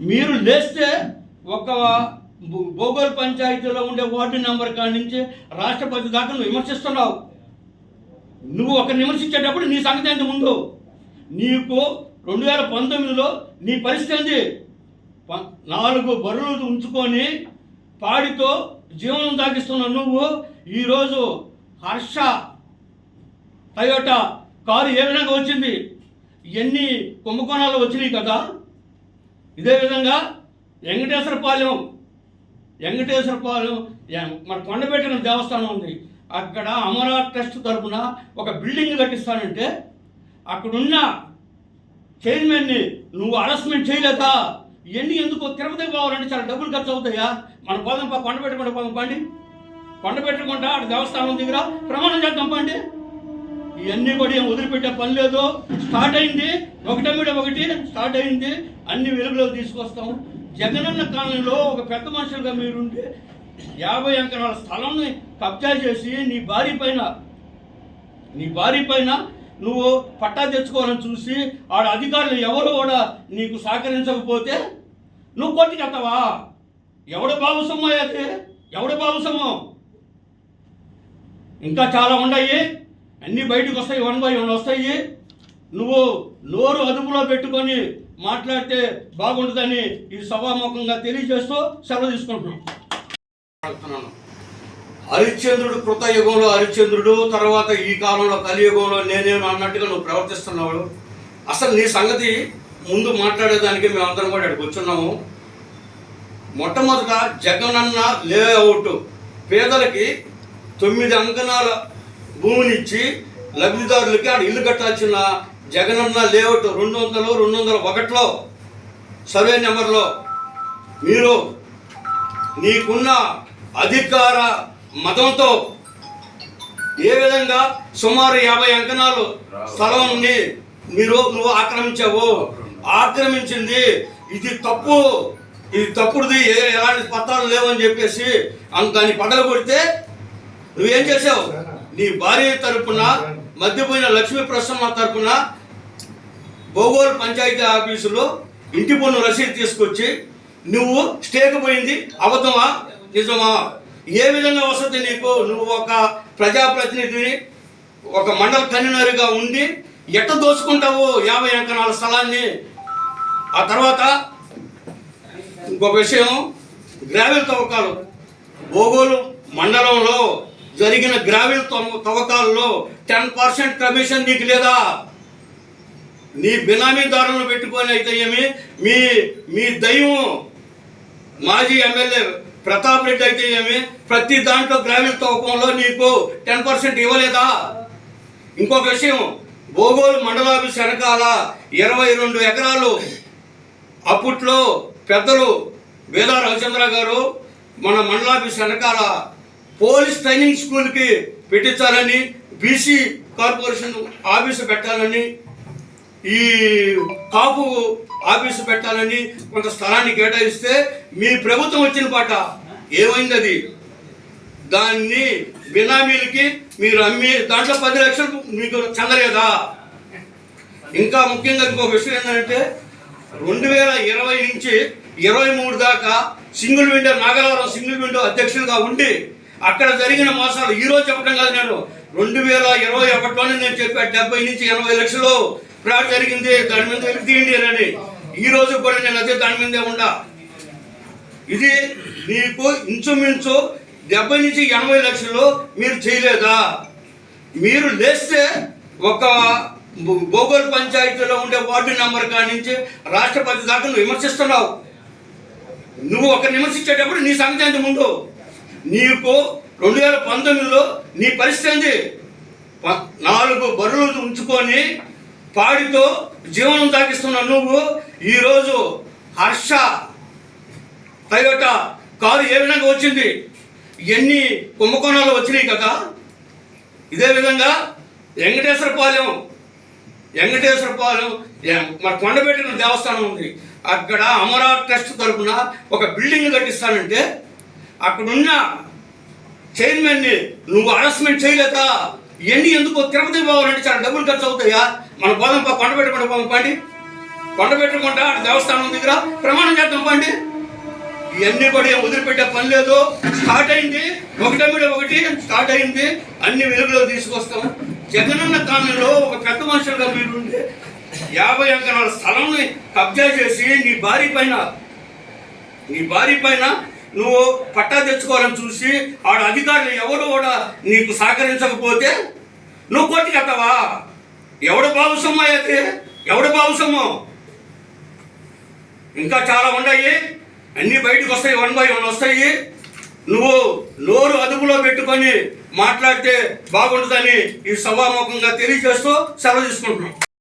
మీరు లేస్తే ఒక భూ- భూగోళ పంచాయతీలో ఉండే వార్డు నెంబర్ కాడి నుంచి రాష్ట్రపతి దాకా నువ్వు విమర్శిస్తున్నావు. నువ్వు ఒక విమర్శించేటప్పుడు నీ సంగతి ఎంత ముందు? నీకు రెండు వేల పంతొమ్మిదిలో నీ పరిస్థితి ఏంది? నాలుగు బరువులు ఉంచుకొని పాడితో జీవనం సాగిస్తున్న నువ్వు ఈరోజు హర్ష టయోటా కారు ఏ విధంగా వచ్చింది? ఎన్ని కుంభకోణాలు వచ్చినాయి కదా? ఇదే విధంగా వెంకటేశ్వరపాలెం వెంకటేశ్వరపాలెం మన కొండపెట్టిన దేవస్థానం ఉంది. అక్కడ అమరా ట్రస్ట్ తరపున ఒక బిల్డింగ్ కట్టిస్తానంటే అక్కడున్న చైర్మన్ని నువ్వు అరెస్ట్మెంట్ చేయలేదా? ఇవన్నీ ఎందుకు? తిరుపతి పోవాలంటే చాలా డబ్బులు ఖర్చు అవుతాయా? మన పోదాం కొండ పెట్టుకుంటే పోదాం పండి. కొండ పెట్టుకుంటా అక్కడ దేవస్థానం దగ్గర ప్రమాణం చేద్దాం పండి. ఇవన్నీ కూడా ఏం వదిలిపెట్టే పని లేదు. స్టార్ట్ అయింది. ఒకటే మీద ఒకటి స్టార్ట్ అయింది. అన్ని వెలుగులోకి తీసుకొస్తాం. జగనన్న కాలంలో ఒక పెద్ద మనుషులుగా మీరుంటే యాభై ఎకరాల స్థలాన్ని కబ్జా చేసి నీ భార్య పైన నీ భార్య పైన నువ్వు పట్టా తెచ్చుకోవాలని చూసి ఆడ అధికారులు ఎవరు కూడా నీకు సహకరించకపోతే నువ్వు కొట్టుకెత్తవా ఎవడు బాబు అయితే ఎవడు బాబు ఇంకా చాలా ఉన్నాయి. అన్నీ బయటకు వస్తాయి వన్ బై వన్ వస్తాయి. నువ్వు నోరు అదుపులో పెట్టుకొని మాట్లాడితే బాగుంటుందని ఈ సభాముఖంగా తెలియజేస్తూ సెలవు తీసుకుంటున్నాం. హరిశ్చంద్రుడు కృత యుగంలో హరిశ్చంద్రుడు తర్వాత ఈ కాలంలో కలియుగంలో నేనేమి అన్నట్టుగా నువ్వు ప్రవర్తిస్తున్నావు. అసలు నీ సంగతి ముందు మాట్లాడేదానికి మేమందరం కూడా ఇక్కడికి వచ్చున్నాము మొట్టమొదట జగనన్న లేఅవుట్ పేదలకి తొమ్మిది అంకణాల భూమినిచ్చి లబ్ధిదారులకి ఆడ ఇల్లు కట్టాల్సిన జగనన్న లేఅవుట్ రెండు వందలు రెండు వందల ఒకటిలో సర్వే నెంబర్లో. మీరు నీకున్న అధికార మతంతో ఏ విధంగా సుమారు యాభై అంకణాలు స్థలం ఉంది మీరు నువ్వు ఆక్రమించావు. ఆక్రమించింది ఇది తప్పు. ఇది తప్పుడుది. ఏ ఎలాంటి పత్రాలు లేవని చెప్పేసి దాన్ని పగల కొడితే నువ్వేం చేసావు? నీ భార్య తరపున మధ్యపోయిన లక్ష్మీ ప్రసన్న తరపున భూగోళ పంచాయతీ ఆఫీసులో ఇంటి పన్ను రసీదు తీసుకొచ్చి నువ్వు స్టేక్ పోయింది అబద్ధమా? నిజమా? ఏ విధంగా వస్తుంది నీకు? నువ్వు ఒక ప్రజాప్రతినిధిని ఒక మండల కన్వీనర్గా ఉండి ఎట్ట దోచుకుంటావు యాభై ఎకరాల స్థలాన్ని? ఆ తర్వాత ఇంకొక విషయం గ్రావెల్ తవ్వకాలు. భూగోళ మండలంలో జరిగిన గ్రావెల్ తవ్వకాల్లో టెన్ పర్సెంట్ కమిషన్ నీకు లేదా? నీ బినామీదారులను పెట్టుకొని అయితే ఏమి? మీ మీ దైవం మాజీ ఎమ్మెల్యే ప్రతాప్ రెడ్డి అయితే ఏమి? ప్రతి దాంట్లో గ్రామీణ తవ్వకంలో నీకు టెన్ పర్సెంట్ ఇవ్వలేదా? ఇంకొక విషయం భోగోలు మండలాఫీస్ వెనకాల ఇరవై రెండు ఎకరాలు అప్పట్లో పెద్దలు వేదా రవిచంద్ర గారు మన మండలాఫీస్ వెనకాల పోలీస్ ట్రైనింగ్ స్కూల్కి పెట్టించాలని బీసీ కార్పొరేషన్ ఆఫీసు పెట్టాలని ఈ కాపు ఆఫీసు పెట్టాలని కొంత స్థలాన్ని కేటాయిస్తే మీ ప్రభుత్వం వచ్చిన పాట ఏమైంది అది దాన్ని బినామీలకి మీరు అమ్మి దాంట్లో పది లక్షలు మీకు చెందలేదా? ఇంకా ముఖ్యంగా ఇంకొక విషయం ఏంటంటే రెండు వేల ఇరవై నుంచి ఇరవై మూడు దాకా single window Nagalavaram single window అధ్యక్షులుగా ఉండి అక్కడ జరిగిన మోసాలు ఈ రోజు చెప్పడం కాదు నేను. రెండు వేల ఇరవై ఒకటిలోనే నేను చెప్పా డెబ్బై నుంచి ఎనభై లక్షలు ఫ్రాడ్ జరిగింది. దాని మీద వెలికి తీయండి అని ఈ రోజు కూడా నేను అదే దాని మీదే ఉండా. ఇది మీకు ఇంచుమించు డెబ్బై నుంచి ఎనభై లక్షలు మీరు చేయలేదా? మీరు లేస్తే ఒక భూగోళ పంచాయతీలో ఉండే వార్డు నెంబర్ కాడి నుంచి రాష్ట్రపతి దాకా నువ్వు విమర్శిస్తున్నావు. నువ్వు ఒక విమర్శించేటప్పుడు నీ సంగతి ముందు. నీకు రెండు వేల పంతొమ్మిదిలో నీ పరిస్థితి నాలుగు బరువులు ఉంచుకొని పాడితో జీవనం సాగిస్తున్న నువ్వు ఈరోజు హర్ష టయోటా కారు ఏ విధంగా వచ్చింది? ఎన్ని కుంభకోణాలు వచ్చినాయి కదా? ఇదే విధంగా వెంకటేశ్వరపాలెం వెంకటేశ్వరపాలెం మన కొండపేట దేవస్థానం ఉంది. అక్కడ అమరా ట్రస్ట్ తరపున ఒక బిల్డింగ్ కట్టిస్తానంటే అక్కడున్న చైర్మన్ని నువ్వు అరెస్ట్మెంట్ చేయలేక ఇవన్నీ ఎందుకు తిరుపతి పోవాలంటే చాలా డబ్బులు ఖర్చు అవుతాయా? మన పోదాం కొండ పెట్టుకుంటా పంపండి. కొండ పెట్టుకుంటా దేవస్థానం దగ్గర ప్రమాణం చేద్దాం పండి. ఇవన్నీ కూడా ఏం వదిలిపెట్టే పని లేదు. స్టార్ట్ అయింది. ఒకటి మీద ఒకటి స్టార్ట్ అయింది. అన్ని వెలుగులో తీసుకొస్తాం. జగనన్న కాలంలో ఒక పెద్ద మనుషులుగా మీరుండి యాభై ఎకరాల స్థలంని కబ్జా చేసి నీ భార్య పైన నీ భార్య పైన నువ్వు పట్టా తెచ్చుకోవాలని చూసి ఆడ అధికారులు ఎవరు కూడా నీకు సహకరించకపోతే నువ్వు కొట్టుకెళ్తావా ఎవడు బాబు అయితే ఎవడు బాబు ఇంకా చాలా ఉన్నాయి. అన్ని బయటకు వస్తాయి వన్ బై వన్ వస్తాయి. నువ్వు నోరు అదుపులో పెట్టుకొని మాట్లాడితే బాగుంటుందని ఈ సభాముఖంగా తెలియజేస్తూ సెలవు తీసుకుంటున్నాం.